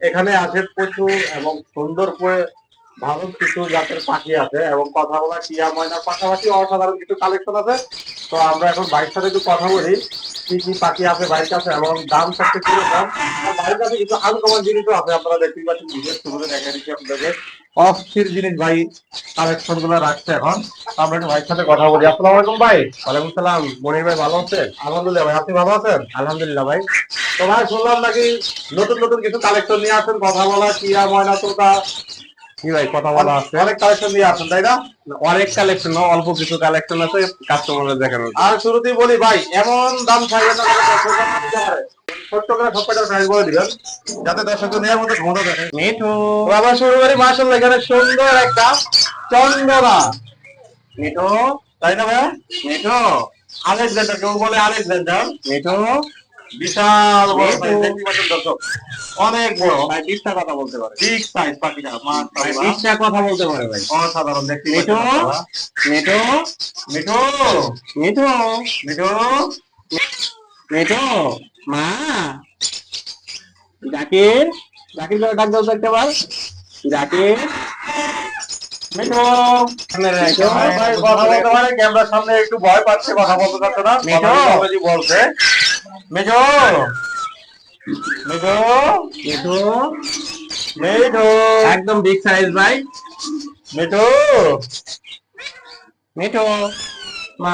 এখানে আছে প্রচুর এবং সুন্দর করে ভালো কিছু জাতের পাখি আছে এবং কথা বলা টিয়া ময়নার পাশাপাশি অসাধারণ কিছু কালেকশন আছে। তো আমরা এখন বাইক সাথে একটু কথা বলি, কি কি পাখি আছে বাড়ির কাছে এবং দাম সবচেয়ে কীরকম? বাড়ির কাছে কিছু আনকমন জিনিসও আছে, আপনারা দেখতেই পাচ্ছেন ভিডিও শুরুতে দেখা দিচ্ছি আপনাদের। অস্থির জিনিস ভাই কালেকশনগুলো রাখছে এখন। আমরা একটু ভাইয়ের সাথে কথা বলি। আসসালামু আলাইকুম ভাই। ওয়ালাইকুম সালাম। মনির ভাই ভালো আছেন? আলহামদুলিল্লাহ ভাই আপনি ভালো আছেন? আলহামদুলিল্লাহ ভাই। তো ভাই শুনলাম নাকি নতুন নতুন কিছু কালেকশন নিয়ে আসেন? কথা বলা টিয়া ময়না তোতা। কি ভাই কথা বলা আছে। অনেক কালেকশন নিয়ে আসেন তাই না? অনেক কালেকশন অল্প কিছু কালেকশন আছে। কাস্টমারের দেখানো আর শুরুতেই বলি ভাই এমন দাম চাইবেন না যাতে দর্শকরা না দিতে পারে। ছোট্ট করে সবকটার প্রাইস বলে দিবেন যাতে দর্শক নেওয়ার মতো ক্ষমতা দেখে মিঠু। আবার শুরু করি মার্শাল্লাহ এখানে সুন্দর একটা চন্দনা মিঠু তাই না ভাই? মিঠু আলেকজান্ডার কেউ বলে আলেকজান্ডার। মিঠু বিশাল বড় দর্শক অনেক বড়। ভাই বিশটা কথা বলতে পারে। বিগ সাইজ পাখিটা ভাই মাশাআল্লাহ। বিশটা কথা বলতে পারে ভাই। অসাধারণ দেখতে মিঠু পাচ্ছেন মিঠু মিঠু। মিঠু মিঠু। মিঠু। মা। জাকির জাকির করে ডাক দাও তো একটা বার জাকির। মিঠু। সামনে রাখো। ভাই কথা বলতে পারে ক্যামেরার সামনে একটু ভয় পাচ্ছে কথা বলতে পারছে না। বলছে মিঠু। মিঠু। মিঠু। মিঠু। একদম বিগ সাইজ ভাই। মিঠু। মিঠু। মা।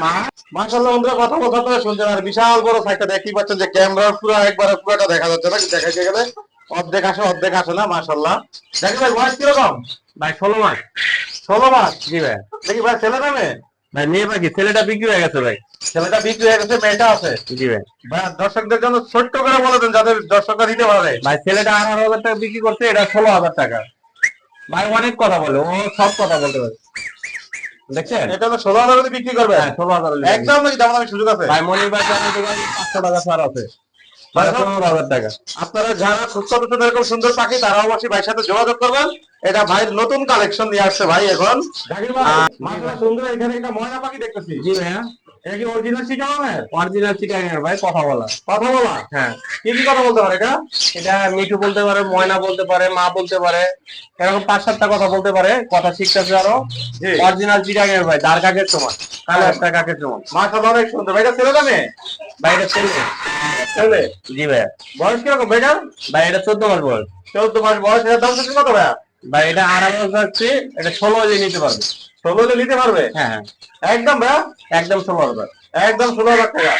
মা। মাশাআল্লাহ বন্ধুরা কথা বলতে আপনারা শুনছেন আর বিশাল বড় সাইজটা দেখতেই পাচ্ছেন যে ক্যামেরার পুরো একবারে পুরোটা দেখা যাচ্ছে না দেখাইতে গেলে অর্ধেক আসে অর্ধেক আসে না মাশাআল্লাহ। দেখি ভাই বয়স কীরকম? ভাই ষোলো মাস। ষোলো মাস? জি ভাই। দেখি ভাই ছেলে ভাই মেয়ে পাখি ছেলেটা বিক্রি হয়ে গেছে ভাই। ছেলেটা বিক্রি হয়ে গেছে মেয়েটা আছে? জি ভাই। ভাই দর্শকদের জন্য ছোট্ট করে বলে দেন যাদের দর্শকরা দিতে পারে। ভাই ছেলেটা আঠারো হাজার টাকা বিক্রি করছে এটা ষোলো হাজার টাকা। ভাই অনেক কথা বলে ও সব কথা বলতে পারে। দেখছেন? এটা তো ষোলো হাজার বিক্রি করবে হ্যাঁ ষোলো হাজার একদম নাকি দাম দামি সুযোগ আছে। ভাই মনির ভাই পাঁচশো টাকা ছাড় আছে। আপনারা যারা এরকম সুন্দর পাখি তারা অবশ্যই ভাইয়ের সাথে যোগাযোগ করবেন। এটা ভাইয়ের নতুন কালেকশন নিয়ে আসছে ভাই এখন। সুন্দর এখানে একটা ময়না পাখি দেখতেছি। জি ভাইয়া। এটা কি অরিজিনাল শিকাগোনের অরিজিনাল চিটাগাং ভাই কথা বলা কথা বলা হ্যাঁ। কি কি কথা বলতে পারে এটা? এটা মিঠু বলতে পারে ময়না বলতে পারে মা বলতে পারে এরকম পাঁচ সাতটা কথা বলতে পারে কথা শিখতেছে আরও। অরিজিনাল চিটাগাং ভাই দার কাকের সমান কালো একটা কাকের সমান। মাশাআল্লাহ অনেক সুন্দর ভাই এটা ছেলে না মেয়ে? ভাই এটা ছেলে। ছেলে? জি ভাইয়া বয়স কীরকম ভাইটা ভাই এটা চোদ্দ মাস বয়স। চৌদ্দ মাস বয়স এর দাম কত ভাইয়া? ভাই এটা আড়াই যাচ্ছে এটা ষোলো হাজার নিতে পারবে। ষোলো হলে নিতে পারবে? হ্যাঁ হ্যাঁ। একদম ভাইয়া একদম ষোলো হাজার। একদম ষোলো হাজার টাকা।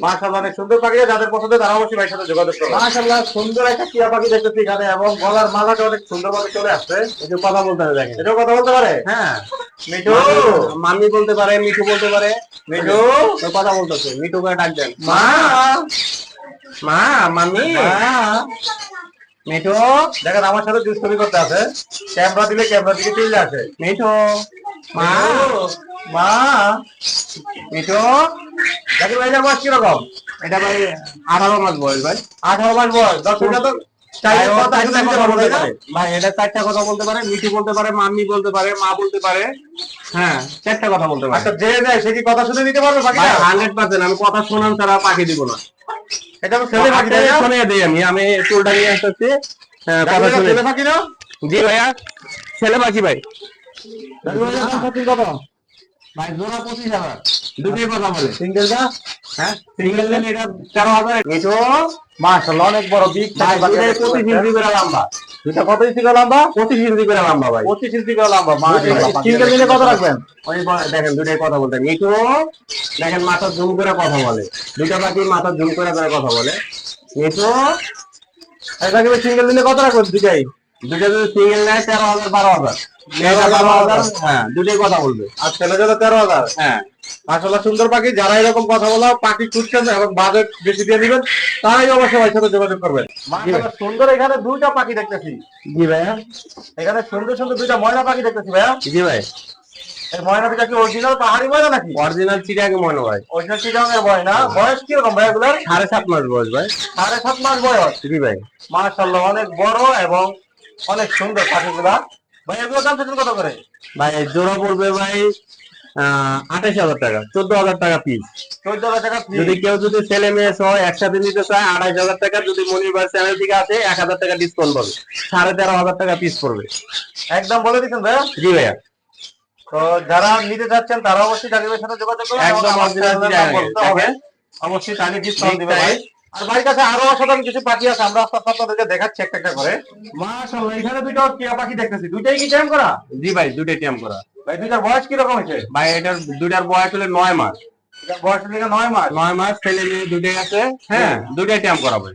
মাশাআল্লাহ অনেক সুন্দর পাখি। যাদের পছন্দ তারা অবশ্যই ভাইয়ের সাথে যোগাযোগ করবে। মাশাআল্লাহ সুন্দর একটা টিয়া পাখি দেখতেছি এখানে এবং গলার মালাটা অনেক সুন্দর ভাবে চলে আসছে। একটু কথা বলতে দেখেন। এটাও কথা বলতে পারে? হ্যাঁ। মিঠু? মামি- বলতে পারে মিঠু বলতে পারে। মিঠু? তো কথা বলতেছে মিঠু করে ডাক দেন। মা? মা মামি মা? মিঠু? দেখেন আমার সাথে দুষ্টমি করতে আছে। ক্যামেরা দিলে ক্যামেরা দিকে চলে আসে। মিঠু? মা? মা? মিঠু? দেখেন বয়স কীরকম? এটা ভাই আঠারো মাস বয়স ভাই। আঠারো মাস বয়স। তো ভাই, চারটা কথা বলতে পারে। ভাই এটা চারটা কথা বলতে পারে মিঠু বলতে পারে মাম্মি বলতে পারে মা বলতে পারে। হ্যাঁ চারটা কথা বলতে পারে। আচ্ছা যে যায় সে কি কথা শুনে নিতে পারবে ভাই পাখিটা হান্ড্রেড পার্সেন্ট আমি কথা শোনান ছাড়া পাখি দিব না। এটা তো ছেলে পাখি তাই শুনে দিই আমি আমি চুলটা নিয়ে আসতেছি। কথা শুনে। ছেলে পাখি না জি ভাইয়া ছেলে ভাই? ভাই জোড়া পঁচিশ হাজার। দুটোই কথা বলে। সিঙ্গেল হ্যাঁ? সিঙ্গেল এটা তেরো হাজার। মিঠু অনেক বড় বিগ পঁচিশ ইঞ্চি করে লম্বা। দুটা কত ইঞ্চি করে লম্বা? পঁচিশ ইঞ্চি করে লম্বা ভাই। পঁচিশ ইঞ্চি করে লম্বা সিঙ্গেল নিলে কত রাখবেন? ওই দেখেন দুটোই কথা বলতে মিঠু দেখেন মাথা জুম করে কথা বলে। দুটো পাখি মাথা জুম করে করে কথা বলে। মিঠু এটাকে সিঙ্গেল নিলে কত রাখবেন দুটাই দুটো যদি সিঙ্গেল নেয় তেরো হাজার বারো হাজার। মেয়েটা বারো হাজার। হ্যাঁ দুটোই কথা বলবে। আর ছেলে তেরো হাজার? হ্যাঁ। মাশাআল্লাহ সুন্দর পাখি। যারা এরকম কথা বলা পাখি খুঁজছেন এবং বাজেট বেশি দিয়ে দিবেন তারাই অবশ্যই ভাইয়ের সাথে যোগাযোগ করবেন। সুন্দর এখানে দুইটা পাখি দেখতেছি। জি ভাইয়া। এখানে সুন্দর সুন্দর দুইটা ময়না পাখি দেখতেছি ভাইয়া। জি ভাই। ময়না দুইটা কি অরিজিনাল পাহাড়ি ময়না নাকি? অরিজিনাল চিড়িয়াকে অরিজিনাল চিটাঙ্গের ময়না। বয়স কীরকম ভাই এগুলার? সাড়ে সাত মাস বয়স ভাই। সাড়ে সাত মাস বয়স। জি ভাই। মাশাআল্লাহ অনেক বড় এবং অনেক সুন্দর পাখিগুলা। ভাই এগুলো দাম চাচ্ছেন কত করে? ভাই জোড়া পড়বে ভাই আঠাশ হাজার টাকা চোদ্দ হাজার টাকা পিস চোদ্দ হাজার টাকা যদি কেউ যদি ছেলে মেয়ে সহ একসাথে নিতে চায় আড়াইশ হাজার টাকা যদি মনিবার চ্যানেল থেকে আছে এক হাজার টাকা ডিসকাউন্ট পাবে। সাড়ে তেরো হাজার টাকা পিস পড়বে। একদম বলে দিচ্ছেন ভাইয়া? জি ভাইয়া। তো যারা নিতে যাচ্ছেন তারা অবশ্যই জাকিরের সাথে যোগাযোগ করবেন একদম। অবশ্যই তাহলে ডিসকাউন্ট দিবে ভাই। আর ভাইয়ের কাছে আরও অসাধারণ কিছু পাখি আছে আমরা আস্তে আস্তে আপনাদেরকে দেখাচ্ছি একটা একটা করে। মাশাআল্লাহ এখানে দুটো টিয়া পাখি দেখতেছি। দুইটাই কি টাইম করা? জি ভাই দুটাই টিয়াম করা। ভাই দুইটার বয়স কি রকম হয়েছে? ভাই এটার দুটার বয়স হলো নয় মাস। এটার বয়স থেকে নয় মাস? নয় মাস ছেলে মেয়ে দুটাই আছে। হ্যাঁ। দুটাই টিয়াম করা? ভাই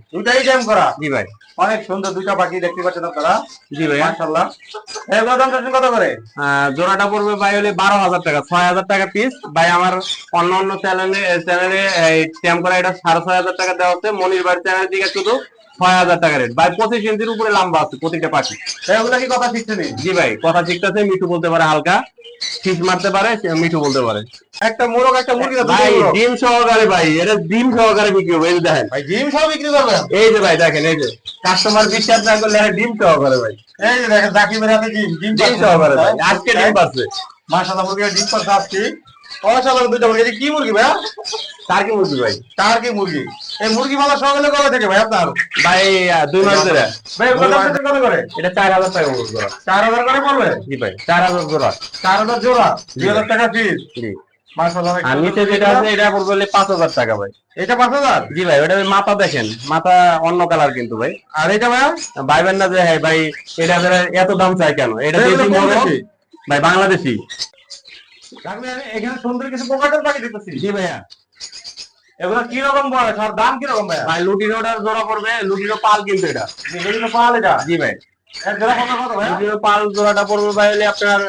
জি ভাই। অনেক সুন্দর দুইটা পাখি দেখতে পাচ্ছেন আপনারা। জি ভাইয়া। মাশাআল্লাহ। এগুলো দাম চাচ্ছেন কত করে? আহ, জোড়াটা পড়বে ভাই হলে বারো হাজার টাকা ছয় হাজার টাকা পিস ভাই আমার অন্য অন্য চ্যানেলে চ্যানেলে স্ট্যাম করা এটা সাড়ে ছয় হাজার টাকা দেওয়া হচ্ছে। মনির বাড়ি চ্যানেল দিকে শুধু। ছয় হাজার টাকা রেট ভাই পঁচিশ ইঞ্চির উপরে লম্বা আছে প্রতিটা পাখি। এগুলো কি কথা শিখছেন জি ভাই কথা শিখতেছে মিঠু বলতে পারে হালকা। ঠিক মারতে পারে মিঠু বলতে পারে। একটা মোরগ একটা মুরগি ভাই ডিম সহকারে ভাই এটা ডিম সহকারে বিক্রি হবে এই দেখেন। ভাই ডিম সব বিক্রি করবেন এই যে ভাই দেখেন এই যে। কাস্টমার বিশ্বাস না করলে এটা ডিম সহকারে ভাই। এই যে দেখেন জাকিবের হাতে ডিম ডিম সহকারে ভাই আজকে ডিম পাচ্ছে। মাশাআল্লাহ মুরগির ডিম পাচ্ছে আজকে। অসাধারণ দুইটা মুরগি। কি মুরগি ভাই তার কি মুরগি ভাই? তার কি মুরগি? এই মুরগি মালা সকালে কবে থেকে ভাই আপনার? ভাই দুই মাস ধরে। ভাই কত করে? এটা চার হাজার টাকা মুরগি জোড়া। চার হাজার করে পড়বে? জি ভাই চার হাজার জোড়া। চার হাজার জোড়া? দুই হাজার টাকা জি। নিচে যেটা আছে এটা হলে পাঁচ হাজার টাকা ভাই। এটা পাঁচ হাজার? জি ভাই ওটা মাথা দেখেন। মাথা অন্য কালার কিন্তু ভাই। আর এটা ভাই ভাইবেন না যে হ্যাঁ ভাই এটা এত দাম চাই কেন? এটা? ভাই বাংলাদেশি। এখানে সুন্দর কিছু পোকাটের পাখি দেখতেছি জি ভাইয়া। এগুলো কি রকম বয়স? দাম কি রকম ভাই ভাই লুটিনোটার জোড়া পড়বে লুটিনো পাল কিন্তু এটা। বিভিন্ন পাল এটা? জি ভাই। এর জোড়া কত কত ভাই লুটিনো পাল জোড়াটা পড়বে ভাই হলে আপনার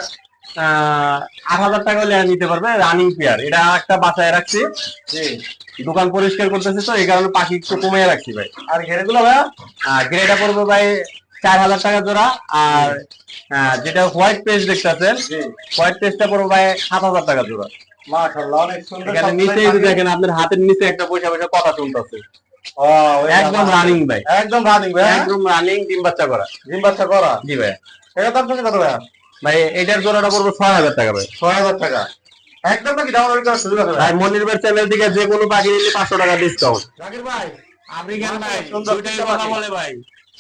আহ, আট হাজার টাকা হলে নিতে পারবে রানিং পেয়ার এটা একটা বাসায় রাখছি। দোকান পরিষ্কার করতেছে তো এই কারণে পাখি একটু কমিয়ে রাখছি ভাই। আর ঘেরেগুলো ভাই আর গ্রেটা পড়বে ভাই চার হাজার টাকা জোড়া আর যেটা হোয়াইট পেজ দেখতেছেন হোয়াইট পেজটা পড়বে ভাই সাত হাজার টাকা জোড়া। মাশাআল্লাহ এখানে নিচে যে দেখেন আপনার হাতের নিচে একটা পয়সা পয়সা কথা শুনতেছে একদম রানিং ভাই। একদম রানিং ভাই একদম রানিং ডিম বাচ্চা করা। ডিম বাচ্চা করা? জি ভাই। এটা দাম কত ভাই ভাই এটার জোড়াটা পড়বে ছয় হাজার টাকা ভাই। ছয় হাজার টাকা। একদম নাকি ডাউন লোড করার সুযোগ আছে ভাই ভাই? চ্যানেল থেকে যে কোনো পাখি নিলে পাঁচশো টাকা ডিসকাউন্ট জাকির ভাই আফ্রিকান ভাই দুইটাই কথা বলে ভাই।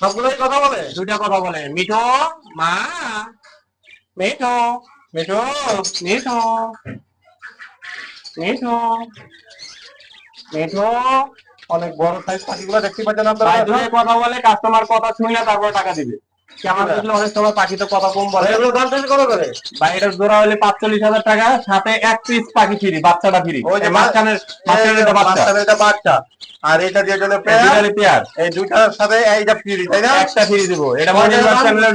সবগুলোই কথা বলে? দুইটা কথা বলে। মিঠো, মা, মিঠো মিঠো মিঠো মিঠো মিঠো। অনেক বড় সাইজ পাখিগুলো দেখতে পাচ্ছেন আপনারা। কথা বলে কাস্টমার কথা শুনে তারপরে টাকা দিবে। টাকা সাথে এক পিস পাখি ফ্রি বাচ্চাটা ফ্রি। বাচ্চা। আর এটা দিয়ে চলে পেয়ার এই দুইটার সাথে এইটা ফ্রি তাই না? একটা ফ্রি দিব। এটা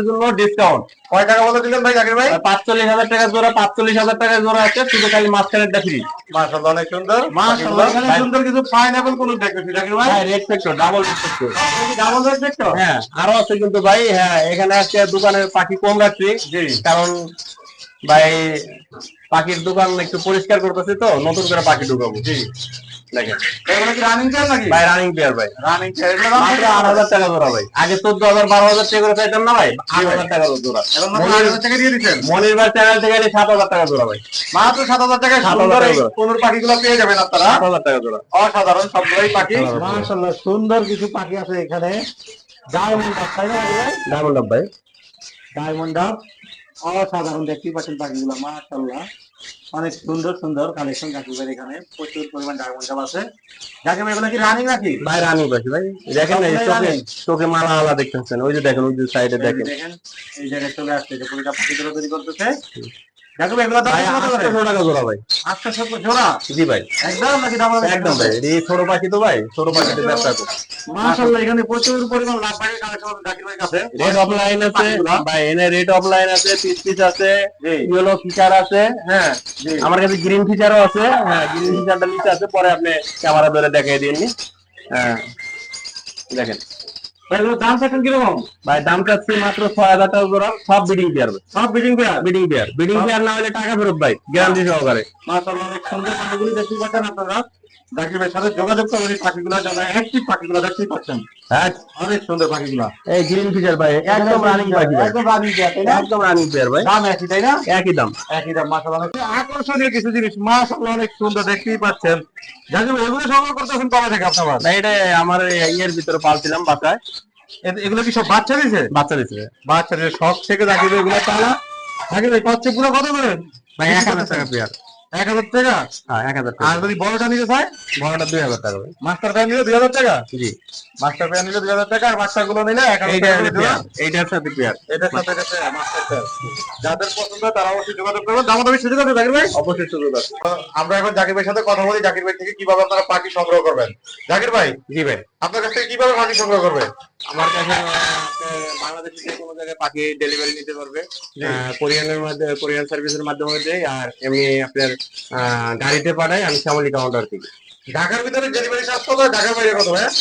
জন্য ডিসকাউন্ট কয় টাকা বলে দিলেন ভাই জাকির ভাই? পাঁচচল্লিশ হাজার টাকা জোড়া পাঁচচল্লিশ হাজার টাকা জোড়া আছে শুধু খালি মাশাআল্লাহ অনেক সুন্দর। মাশাআল্লাহ, এখানে ভাই। সুন্দর কিছু পাইনাপল কোন দেখতেছি জাকির ভাই? হ্যাঁ red factor double factor double দেখছ হ্যাঁ আরও আছে কিন্তু ভাই হ্যাঁ এখানে আজকে দোকানের পাখি কম রাখছি কারণ ভাই পাখির দোকান একটু পরিষ্কার করতেছি তো নতুন করে পাখি ঢুকাবো। জি। দেখেন এগুলো কি রানিং নাকি? ভাই রানিং ভাই। রানিং এগুলো মাত্র টাকা জোড়া ভাই। আগে টাকা করে চাইতাম না ভাই? আট হাজার টাকা জোড়া। এখন মাত্র আট হাজার টাকা দিয়ে দিচ্ছেন মনির ভাই চ্যানেল থেকে নিয়ে সাত হাজার টাকা জোড়া ভাই। মাত্র সুন্দর টাকা এই করে। পাখিগুলো পেয়ে যাবেন আপনারা। টাকা জোড়া। অসাধারণ সবগুলোই পাখি। মাশাআল্লাহ সুন্দর কিছু পাখি আছে এখানে। ডায়মন্ড তাই না ডায়মন্ড ভাই। ডায়মন্ড অসাধারণ দেখতেই পাচ্ছেন পাখিগুলো মাশাআল্লাহ। অনেক সুন্দর সুন্দর কালেকশন জাকিবের এখানে। প্রচুর পরিমাণ ডায়মন্ড আছে। জাকিব এগুলো কি রানিং নাকি? ভাই রানিং পাখি ভাই। দেখেন না, এই চোখে চোখে মালা আলা দেখতেছেন। ওই যে দেখেন ওই যে সাইডে দেখেন। দেখেন এই জায়গায় চলে আসছে যে পুরোটা পাখিগুলো তৈরি করতেছে। ভাই এগুলো ভাই কত টাকা জোড়া ভাই। আটশো জোড়া? জি ভাই। একদম নাকি দাম একদম ভাই এই ছোট পাখি তো ভাই ছোট পাখিতে ব্যবসা করি মাশাআল্লাহ এখানে প্রচুর পরিমাণ লাভ পাই কালেকশন জাকির ভাইয়ের কাছে। রেড অফলাইন আছে পাখিগুলা। ভাই এনে অফলাইন আছে পিস পিস আছে। ইয়েলো ফিচার আছে হ্যাঁ। আমার কাছে গ্রিন ফিচারও আছে হ্যাঁ গ্রিন ফিচারটা নিচে আছে পরে আপনি ক্যামেরা ধরে দেখিয়ে দিন হ্যাঁ। দেখেন। ভাই দাম চাচ্ছেন কীরকম? ভাই দাম চাচ্ছি মাত্র ছয় হাজার টাকা জোড়া সব বিডিং পেয়ার সব breeding pair breeding pair breeding pair না হলে টাকা ফেরত ভাই গ্যারান্টি সহকারে। মাশাআল্লাহ অনেক সুন্দর পাখিগুলি দেখতে পাচ্ছেন আপনারা। জাকির ভাইয়ের সাথে যোগাযোগ করবেন এই পাখিগুলো যারা অ্যাক্টিভ পাখিগুলো দেখতেই পাচ্ছেন। হ্যাঁ অনেক সুন্দর পাখিগুলো। এই গ্রিন ফিচার ভাই একদম রানিং পাখি একদম রানিং পেয়ার একদম রানিং পেয়ার ভাই। দাম একই তাই না? একই দাম। একই দাম মাশাআল্লাহ। আকর্ষণীয় কিছু জিনিস মাশাআল্লাহ অনেক সুন্দর দেখতেই পাচ্ছেন। জাকির এগুলো সংগ্রহ করতেছেন কবে থেকে আপনারা না এটা আমার ইয়ের ভিতরে পালছিলাম বাসায়। এগুলো কি সব বাচ্চা দিয়েছে বাচ্চা দিচ্ছে বাচ্চাদের শখ থেকে জাকির এগুলো পালা জাকির ভাই কচ্ছে পুরো কত করে? ভাই এক হাজার টাকা পেয়ার। এক হাজার টাকা? হ্যাঁ এক হাজার আর যদি বড়টা নিতে চায়? বড়টা দুই হাজার টাকা। মাস্টার প্যান নিলে দুই হাজার টাকা? জি। মাস্টার প্যান নিলে দুই হাজার টাকা আর বাচ্চা গুলো নিলে এক হাজার এইটার সাথে পেয়ার এটার সাথে মাস্টার প্যান যাদের পছন্দ তারা অবশ্যই যোগাযোগ করবেন দামাদামি সুযোগ আছে জাকির ভাই? অবশ্যই সুযোগ আছে। আমরা এখন জাকির ভাইয়ের সাথে কথা বলি। জাকির ভাই থেকে কীভাবে আপনারা পাখি সংগ্রহ করবেন? জাকির ভাই? জি ভাই। আপনার কাছ থেকে কীভাবে পাখি সংগ্রহ করবে? আমার কাছে আহ, বাংলাদেশের যে কোনো জায়গায় পাখি ডেলিভারি নিতে পারবে। কোরিয়ানের মাধ্যমে কোরিয়ান সার্ভিসের মাধ্যমে দেয় আর এমনি আপনার আহ, গাড়িতে পাঠাই আমি শ্যামলি কাউন্টার থেকে। ঢাকার ভিতরে ডেলিভারি চার্জ কত? ঢাকার বাইরে কত হ্যাঁ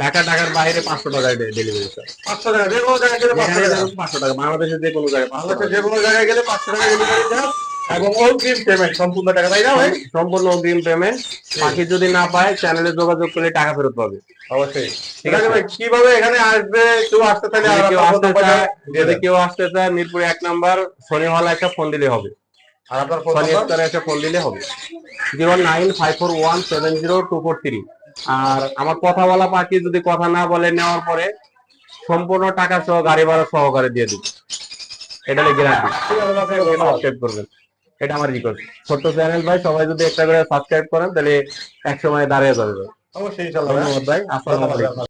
ঢাকা ঢাকার বাইরে পাঁচশো টাকায় ডেলিভারি চার্জ পাঁচশো টাকা যে কোনো জায়গায় গেলে পাঁচশো টাকা। পাঁচশো টাকা বাংলাদেশের যে কোনো জায়গায় বাংলাদেশের যে কোনো জায়গায় গেলে পাঁচশো টাকা ডেলিভারি চার্জ এবং অগ্রিম পেমেন্ট সম্পূর্ণ টাকা তাই না ভাই? সম্পূর্ণ অগ্রিম পেমেন্ট পাখি যদি না পায় চ্যানেলে যোগাযোগ করলে টাকা ফেরত পাবে। অবশ্যই। ঠিক আছে। ভাই কীভাবে এখানে আসবে? কেউ আসতে চাইলে কেউ আসতে চায় যদি কেউ আসতে চায় মিরপুর এক নাম্বার শনি হলে একটা ফোন দিলে হবে। আর আপনার ফোন শনি একটা ফোন দিলে হবে। Zero nine five four one seven zero two four three. আর আমার কথা বলা পাখি যদি কথা না বলে নেওয়ার পরে সম্পূর্ণ টাকা সহ গাড়ি ভাড়া সহকারে দিয়ে দিব। এটা ধন্যবাদ। সাবস্ক্রাইব করবেন। এটা আমার রিকোয়েস্ট ছোট্ট চ্যানেল ভাই সবাই যদি একটা করে সাবস্ক্রাইব করেন তাহলে এক সময় দাঁড়িয়ে যাবে। অবশ্যই ধন্যবাদ ভাই আসসালামু আলাইকুম।